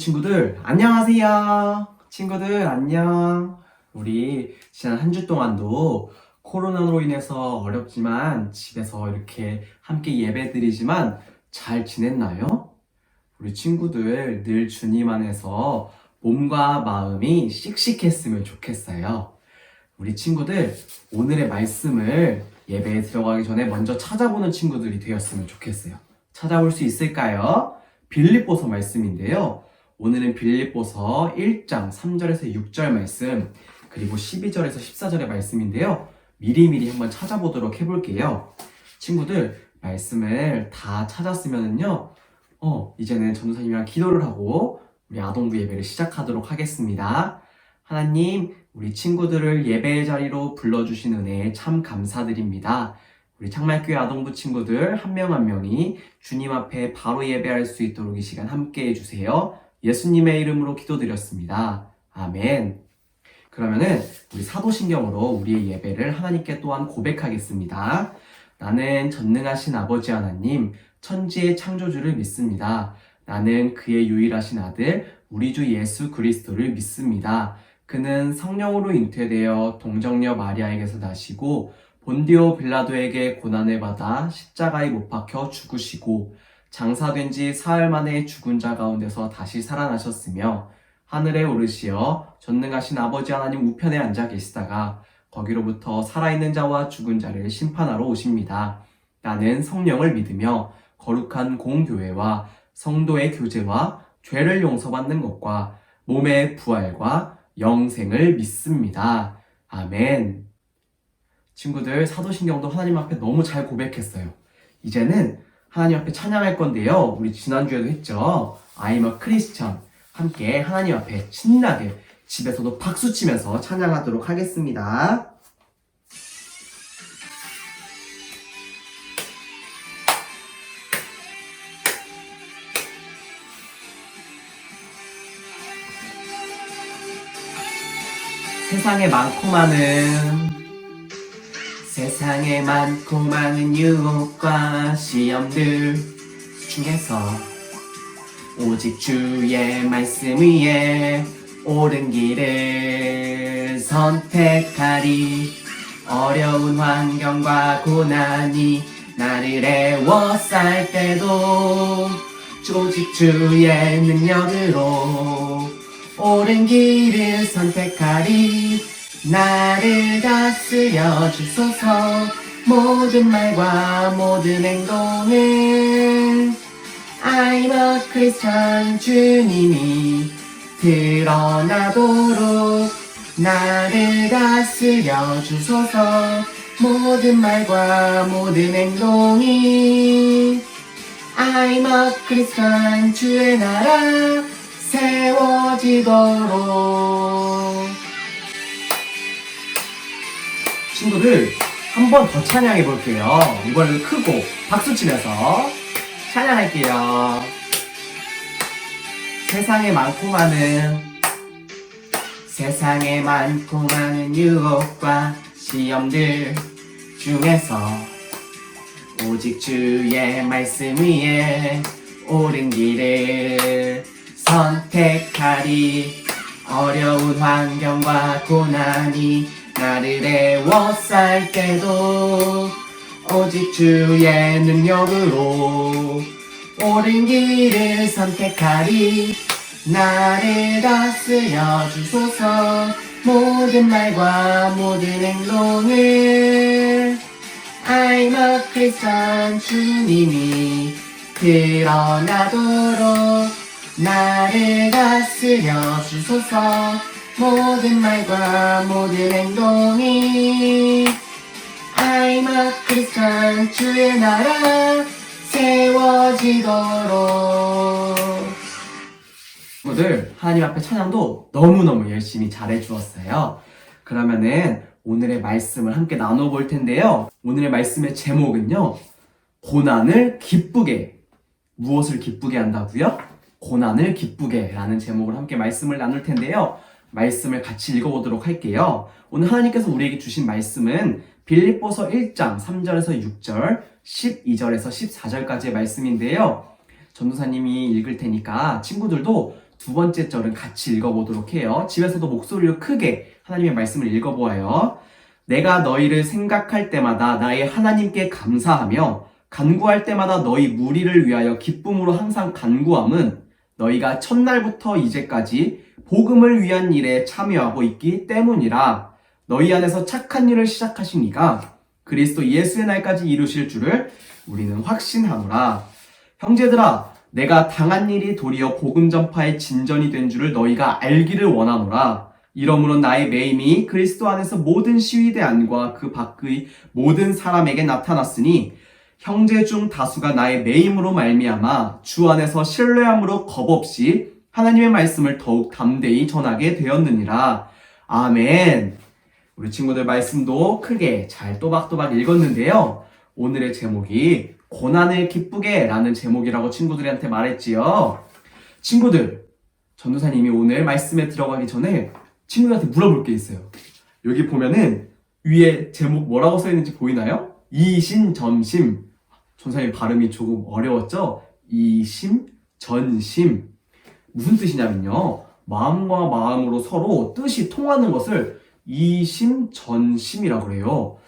친구들, 안녕하세요. 친구들, 안녕. 우리 지난 한 주 동안도 코로나로 인해서 어렵지만 집에서 이렇게 함께 예배 드리지만 잘 지냈나요? 우리 친구들 늘 주님 안에서 몸과 마음이 씩씩했으면 좋겠어요. 우리 친구들 오늘의 말씀을 예배에 들어가기 전에 먼저 찾아보는 친구들이 되었으면 좋겠어요. 찾아볼 수 있을까요? 빌립보서 말씀인데요. 오늘은 빌립보서 1장 3절에서 6절 말씀, 그리고 12절에서 14절의 말씀인데요. 미리미리 한번 찾아보도록 해볼게요. 친구들, 말씀을 다 찾았으면은요, 어, 이제는 전도사님이랑 기도를 하고 우리 아동부 예배를 시작하도록 하겠습니다. 하나님, 우리 친구들을 예배의 자리로 불러주신 은혜에 참 감사드립니다. 우리 창말교회 아동부 친구들 한 명한 명이 주님 앞에 바로 예배할 수 있도록 이 시간 함께 해주세요. 예수님의 이름으로 기도드렸습니다. 아멘. 그러면은 우리 사도신경으로 우리의 예배를 하나님께 또한 고백하겠습니다. 나는 전능하신 아버지 하나님, 천지의 창조주를 믿습니다. 나는 그의 유일하신 아들, 우리 주 예수 그리스도를 믿습니다. 그는 성령으로 잉태되어 동정녀 마리아에게서 나시고 본디오 빌라도에게 고난을 받아 십자가에 못 박혀 죽으시고 장사된 지 사흘 만에 죽은 자 가운데서 다시 살아나셨으며 하늘에 오르시어 전능하신 아버지 하나님 우편에 앉아 계시다가 거기로부터 살아있는 자와 죽은 자를 심판하러 오십니다. 나는 성령을 믿으며 거룩한 공교회와 성도의 교제와 죄를 용서받는 것과 몸의 부활과 영생을 믿습니다. 아멘. 친구들, 사도신경도 하나님 앞에 너무 잘 고백했어요. 이제는 하나님 앞에 찬양할 건데요. 우리 지난주에도 했죠. I'm a Christian. 함께 하나님 앞에 신나게 집에서도 박수 치면서 찬양하도록 하겠습니다. 세상에 많고 많은 세상에 많고 많은 유혹과 시험들 중에서 오직 주의 말씀 위에 옳은 길을 선택하리. 어려운 환경과 고난이 나를 애워쌀 때도 오직 주의 능력으로 옳은 길을 선택하리 나를 다스려 주소서. 모든 말과 모든 행동을 I'm a Christian 주님이 드러나도록 나를 다스려 주소서. 모든 말과 모든 행동이 I'm a Christian 주의 나라 세워지도록 친구들 한 번 더 찬양해 볼게요. 이번에는 크고 박수 치면서 찬양할게요. 세상에 많고 많은 세상에 많고 많은 유혹과 시험들 중에서 오직 주의 말씀 위에 옳은 길을 선택하리 어려운 환경과 고난이 나를 애워쌀 때도 오직 주의 능력으로 옳은 길을 선택하리. 나를 다스려 주소서 모든 말과 모든 행동을. I'm a Christian 주님이 드러나도록 나를 다스려 주소서 모든 말과 모든 행동이 I'm a Christian 주의 나라 세워지도록. 친구들 하나님 앞에 찬양도 너무너무 열심히 잘해 주었어요. 그러면은 오늘의 말씀을 함께 나눠볼 텐데요. 오늘의 말씀의 제목은요. 고난을 기쁘게 무엇을 기쁘게 한다고요? 고난을 기쁘게 라는 제목을 함께 말씀을 나눌 텐데요 말씀을 같이 읽어보도록 할게요. 오늘 하나님께서 우리에게 주신 말씀은 빌립보서 1장 3절에서 6절, 12절에서 14절까지의 말씀인데요. 전도사님이 읽을 테니까 친구들도 두 번째 절은 같이 읽어보도록 해요. 집에서도 목소리를 크게 하나님의 말씀을 읽어보아요. 내가 너희를 생각할 때마다 나의 하나님께 감사하며 간구할 때마다 너희 무리를 위하여 기쁨으로 항상 간구함은 너희가 첫날부터 이제까지 복음을 위한 일에 참여하고 있기 때문이라 너희 안에서 착한 일을 시작하시니까 그리스도 예수의 날까지 이루실 줄을 우리는 확신하노라. 형제들아, 내가 당한 일이 도리어 복음 전파의 진전이 된 줄을 너희가 알기를 원하노라. 이러므로 나의 매임이 그리스도 안에서 모든 시위대 안과 그 밖의 모든 사람에게 나타났으니 형제 중 다수가 나의 매임으로 말미암아 주 안에서 신뢰함으로 겁 없이 하나님의 말씀을 더욱 담대히 전하게 되었느니라. 아멘. 우리 친구들 말씀도 크게 잘 또박또박 읽었는데요. 오늘의 제목이 고난을 기쁘게 라는 제목이라고 친구들한테 말했지요. 친구들, 전도사님이 오늘 말씀에 들어가기 전에 친구들한테 물어볼 게 있어요. 여기 보면은 위에 제목 뭐라고 써 있는지 보이나요? 이신점심. 전사님 발음이 조금 어려웠죠? 이심, 전심. 무슨 뜻이냐면요. 마음과 마음으로 서로 뜻이 통하는 것을 이심전심이라고 그래요.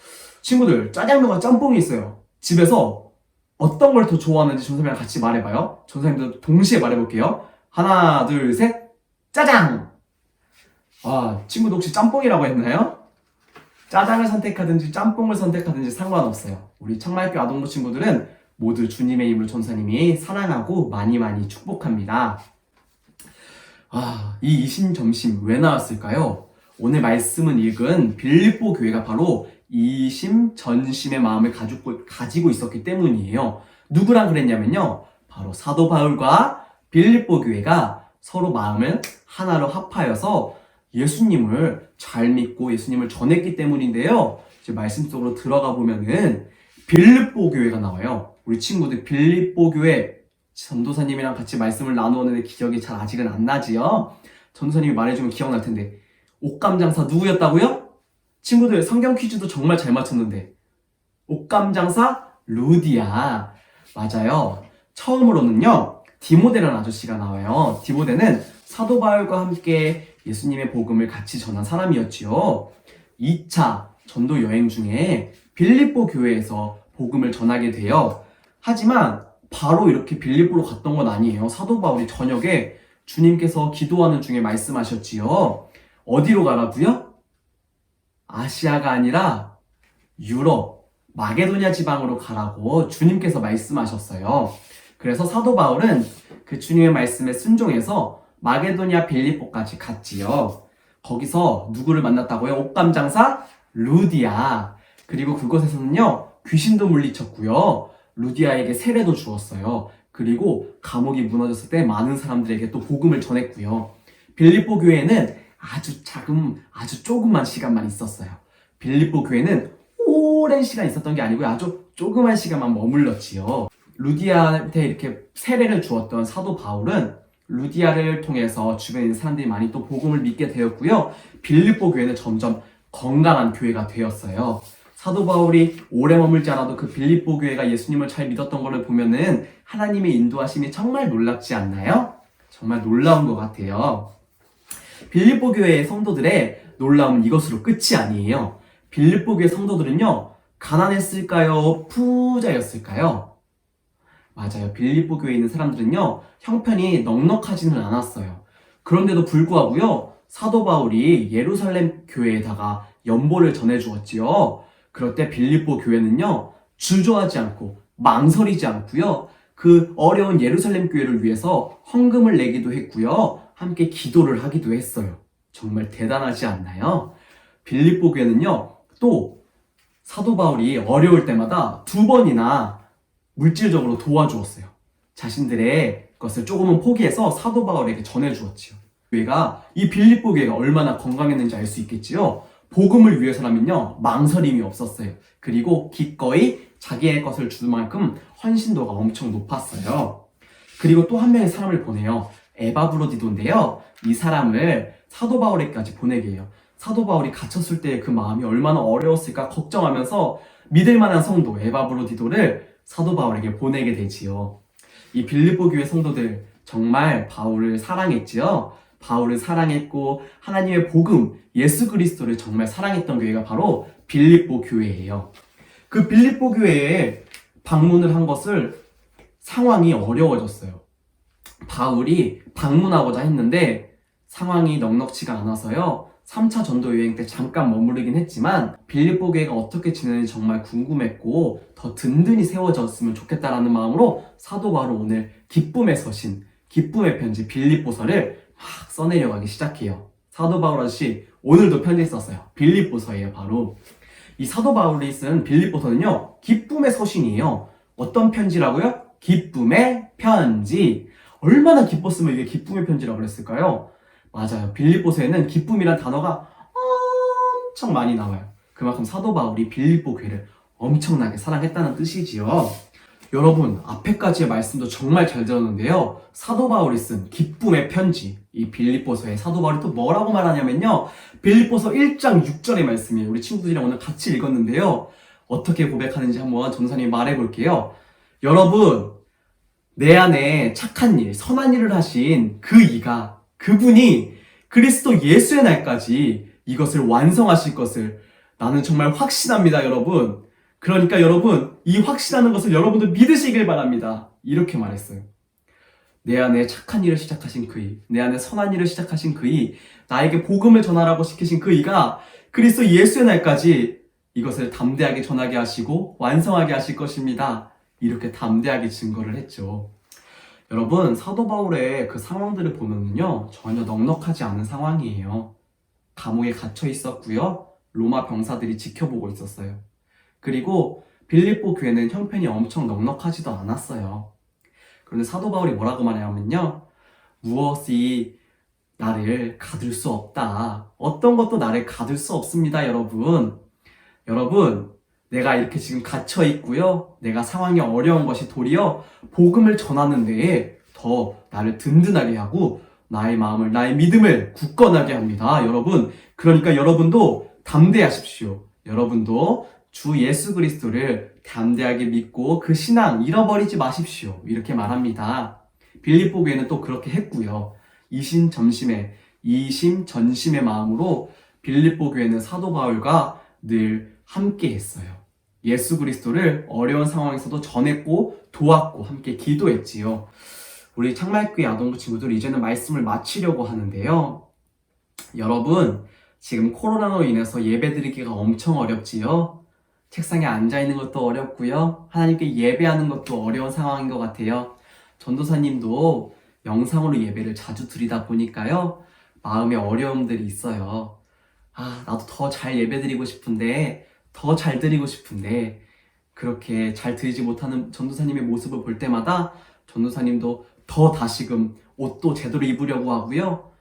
친구들, 짜장면과 짬뽕이 있어요. 집에서 어떤 걸 더 좋아하는지 전사님이랑 같이 말해봐요. 전사님도 동시에 말해볼게요. 하나, 둘, 셋. 짜장! 아, 친구도 혹시 짬뽕이라고 했나요? 짜장을 선택하든지 짬뽕을 선택하든지 상관없어요. 우리 청말교 아동부 친구들은 모두 주님의 이름을 전사님이 사랑하고 많이 많이 축복합니다. 아, 이 이심점심 왜 나왔을까요? 오늘 말씀은 읽은 빌립보 교회가 바로 이심 전심의 마음을 가지고, 가지고 있었기 때문이에요. 누구랑 그랬냐면요. 바로 사도 바울과 빌립보 교회가 서로 마음을 하나로 합하여서 예수님을 잘 믿고 예수님을 전했기 때문인데요. 이제 말씀 속으로 들어가 보면은 빌립보 교회가 나와요. 우리 친구들 빌립보 교회 전도사님이랑 같이 말씀을 나누었는데 기억이 잘 아직은 안 나지요. 전도사님이 말해주면 기억날 텐데 옷감 장사 누구였다고요? 친구들 성경 퀴즈도 정말 잘 맞췄는데 옷감 장사 루디아 맞아요. 처음으로는요 디모데라는 아저씨가 나와요. 디모데는 사도 바울과 함께 예수님의 복음을 같이 전한 사람이었지요. 2차 전도 여행 중에 빌립보 교회에서 복음을 전하게 돼요. 하지만 바로 이렇게 빌립보로 갔던 건 아니에요. 사도 바울이 저녁에 주님께서 기도하는 중에 말씀하셨지요. 어디로 가라고요? 아시아가 아니라 유럽, 마게도냐 지방으로 가라고 주님께서 말씀하셨어요. 그래서 사도 바울은 그 주님의 말씀에 순종해서 마게도냐 빌립보까지 갔지요. 거기서 누구를 만났다고요? 옷감 장사 루디아. 그리고 그곳에서는요 귀신도 물리쳤고요. 루디아에게 세례도 주었어요. 그리고 감옥이 무너졌을 때 많은 사람들에게 또 복음을 전했고요. 빌립보 교회는 아주 작은, 아주 조그만 시간만 있었어요. 빌립보 교회는 오랜 시간 있었던 게 아니고요. 아주 조그만 시간만 머물렀지요. 루디아한테 이렇게 세례를 주었던 사도 바울은 루디아를 통해서 주변에 있는 사람들이 많이 또 복음을 믿게 되었고요. 빌립보 교회는 점점 건강한 교회가 되었어요. 사도 바울이 오래 머물지 않아도 그 빌립보 교회가 예수님을 잘 믿었던 것을 보면은 하나님의 인도하심이 정말 놀랍지 않나요? 정말 놀라운 것 같아요. 빌립보 교회의 성도들의 놀라움은 이것으로 끝이 아니에요. 빌립보 교회 성도들은요, 가난했을까요? 부자였을까요? 맞아요. 빌립보 교회에 있는 사람들은요, 형편이 넉넉하지는 않았어요. 그런데도 불구하고요, 사도 바울이 예루살렘 교회에다가 연보를 전해 주었지요. 그럴 때 빌립보 교회는요, 주저하지 않고 망설이지 않고요, 그 어려운 예루살렘 교회를 위해서 헌금을 내기도 했고요, 함께 기도를 하기도 했어요. 정말 대단하지 않나요? 빌립보 교회는요, 또 사도 바울이 어려울 때마다 두 번이나 물질적으로 도와주었어요. 자신들의 것을 조금은 포기해서 사도 바울에게 전해 주었지요. 교회가 이 빌립보 교회가 얼마나 건강했는지 알 수 있겠지요. 복음을 위해서라면요 망설임이 없었어요. 그리고 기꺼이 자기의 것을 줄 만큼 헌신도가 엄청 높았어요. 그리고 또 한 명의 사람을 보내요. 에바브로디도인데요. 이 사람을 사도 바울에게까지 보내게 해요. 사도 바울이 갇혔을 때 그 마음이 얼마나 어려웠을까 걱정하면서 믿을 만한 성도 에바브로디도를 사도 바울에게 보내게 되지요. 이 빌립보 교회 성도들 정말 바울을 사랑했지요. 바울을 사랑했고 하나님의 복음 예수 그리스도를 정말 사랑했던 교회가 바로 빌립보 교회예요. 그 빌립보 교회에 방문을 한 것을 상황이 어려워졌어요. 바울이 방문하고자 했는데 상황이 넉넉치가 않아서요. 3차 전도 여행 때 잠깐 머무르긴 했지만 빌립보 교회가 어떻게 지내는지 정말 궁금했고 더 든든히 세워졌으면 좋겠다라는 마음으로 사도 바로 오늘 기쁨의 서신, 기쁨의 편지 빌립보서를 막 써내려가기 시작해요. 사도 바울 아저씨 오늘도 편지 썼어요. 빌립보서예요, 바로. 이 사도 바울이 쓴 빌립보서는요, 기쁨의 서신이에요. 어떤 편지라고요? 기쁨의 편지. 얼마나 기뻤으면 이게 기쁨의 편지라고 그랬을까요? 맞아요. 빌립보서에는 기쁨이란 단어가 엄청 많이 나와요. 그만큼 사도 바울이 빌립보 교회를 엄청나게 사랑했다는 뜻이지요. 여러분, 앞에까지의 말씀도 정말 잘 들었는데요. 사도 바울이 쓴 기쁨의 편지, 이 빌립보서에 사도 바울이 또 뭐라고 말하냐면요. 빌립보서 1장 6절의 말씀이에요. 우리 친구들이랑 오늘 같이 읽었는데요. 어떻게 고백하는지 한번 전사님이 말해 볼게요. 여러분, 내 안에 착한 일, 선한 일을 하신 그 이가, 그분이 그리스도 예수의 날까지 이것을 완성하실 것을 나는 정말 확신합니다, 여러분. 그러니까 여러분, 이 확신하는 것을 여러분도 믿으시길 바랍니다. 이렇게 말했어요. 내 안에 착한 일을 시작하신 그이, 내 안에 선한 일을 시작하신 그이, 나에게 복음을 전하라고 시키신 그이가 그리스도 예수의 날까지 이것을 담대하게 전하게 하시고 완성하게 하실 것입니다. 이렇게 담대하게 증거를 했죠. 여러분, 사도 바울의 그 상황들을 보면요. 전혀 넉넉하지 않은 상황이에요. 감옥에 갇혀 있었고요. 로마 병사들이 지켜보고 있었어요. 그리고 빌립보 교회는 형편이 엄청 넉넉하지도 않았어요. 그런데 사도 바울이 뭐라고 말하냐면요. 무엇이 나를 가둘 수 없다. 어떤 것도 나를 가둘 수 없습니다, 여러분. 여러분, 내가 이렇게 지금 갇혀 있고요. 내가 상황이 어려운 것이 도리어 복음을 전하는 데에 더 나를 든든하게 하고 나의 마음을, 나의 믿음을 굳건하게 합니다. 여러분, 그러니까 여러분도 담대하십시오. 여러분도 주 예수 그리스도를 담대하게 믿고 그 신앙 잃어버리지 마십시오. 이렇게 말합니다. 빌립보 교회는 또 그렇게 했고요. 이심전심의 이심 전심의 마음으로 빌립보 교회는 사도 바울과 늘 함께 했어요. 예수 그리스도를 어려운 상황에서도 전했고 도왔고 함께 기도했지요. 우리 창말교회 아동부 친구들 이제는 말씀을 마치려고 하는데요. 여러분, 지금 코로나로 인해서 예배드리기가 엄청 어렵지요. 책상에 앉아 있는 것도 어렵고요. 하나님께 예배하는 것도 어려운 상황인 것 같아요. 전도사님도 영상으로 예배를 자주 드리다 보니까요. 마음에 어려움들이 있어요. 아, 나도 더 잘 예배 드리고 싶은데, 더 잘 드리고 싶은데, 그렇게 잘 드리지 못하는 전도사님의 모습을 볼 때마다 전도사님도 더 다시금 옷도 제대로 입으려고 하고요.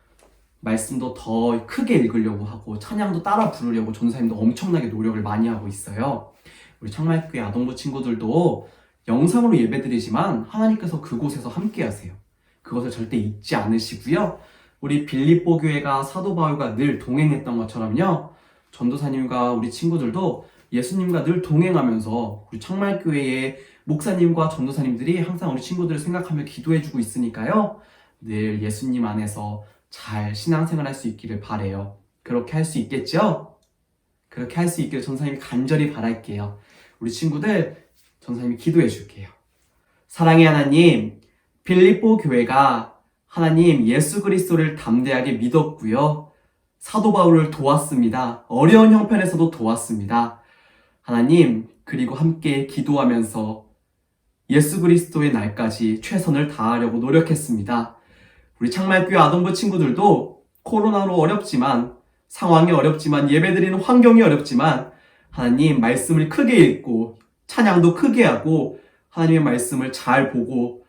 말씀도 더 크게 읽으려고 하고 찬양도 따라 부르려고 전도사님도 엄청나게 노력을 많이 하고 있어요. 우리 청말교회 아동부 친구들도 영상으로 예배드리지만 하나님께서 그곳에서 함께 하세요. 그것을 절대 잊지 않으시고요. 우리 빌립보 교회가 사도 바울과 늘 동행했던 것처럼요. 전도사님과 우리 친구들도 예수님과 늘 동행하면서 우리 청말교회의 목사님과 전도사님들이 항상 우리 친구들을 생각하며 기도해주고 있으니까요. 늘 예수님 안에서 잘 신앙생활 할 수 있기를 바래요. 그렇게 할 수 있겠죠? 그렇게 할 수 있기를 전사님이 간절히 바랄게요. 우리 친구들 전사님이 기도해 줄게요. 사랑의 하나님, 빌립보 교회가 하나님 예수 그리스도를 담대하게 믿었고요. 사도 바울을 도왔습니다. 어려운 형편에서도 도왔습니다. 하나님, 그리고 함께 기도하면서 예수 그리스도의 날까지 최선을 다하려고 노력했습니다. 우리 창말교회 아동부 친구들도 코로나로 어렵지만 상황이 어렵지만 예배드리는 환경이 어렵지만 하나님 말씀을 크게 읽고 찬양도 크게 하고 하나님의 말씀을 잘 보고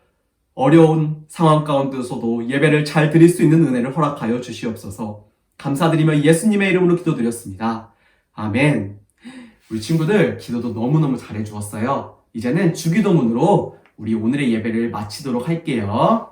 어려운 상황 가운데서도 예배를 잘 드릴 수 있는 은혜를 허락하여 주시옵소서 감사드리며 예수님의 이름으로 기도드렸습니다. 아멘. 우리 친구들 기도도 너무너무 잘해 주었어요. 이제는 주기도문으로 우리 오늘의 예배를 마치도록 할게요.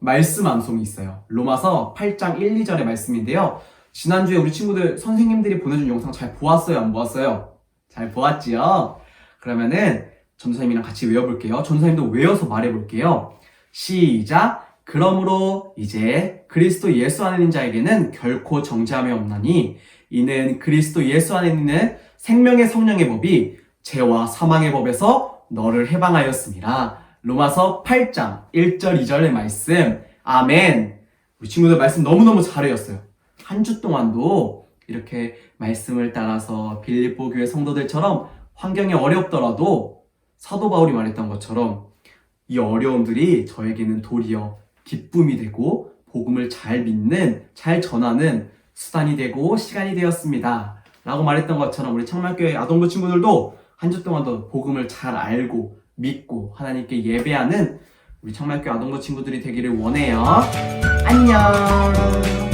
말씀 암송이 있어요. 로마서 8장 1, 2절의 말씀인데요. 지난주에 우리 친구들 선생님들이 보내준 영상 잘 보았어요? 안 보았어요? 잘 보았지요? 그러면은 전도사님이랑 같이 외워볼게요. 전도사님도 외워서 말해볼게요. 시작! 그러므로 이제 그리스도 예수 안에 있는 자에게는 결코 정죄함이 없나니 이는 그리스도 예수 안에 있는 생명의 성령의 법이 죄와 사망의 법에서 너를 해방하였습니다. 로마서 8장 1절 2절의 말씀 아멘 우리 친구들 말씀 너무너무 잘 외웠어요. 한 주 동안도 이렇게 말씀을 따라서 빌립보 교회 성도들처럼 환경이 어렵더라도 사도 바울이 말했던 것처럼 이 어려움들이 저에게는 도리어 기쁨이 되고 복음을 잘 믿는, 잘 전하는 수단이 되고 시간이 되었습니다. 라고 말했던 것처럼 우리 청말교회 아동부 친구들도 한 주 동안도 복음을 잘 알고 믿고 하나님께 예배하는 우리 청말교회 아동부 친구들이 되기를 원해요. 안녕!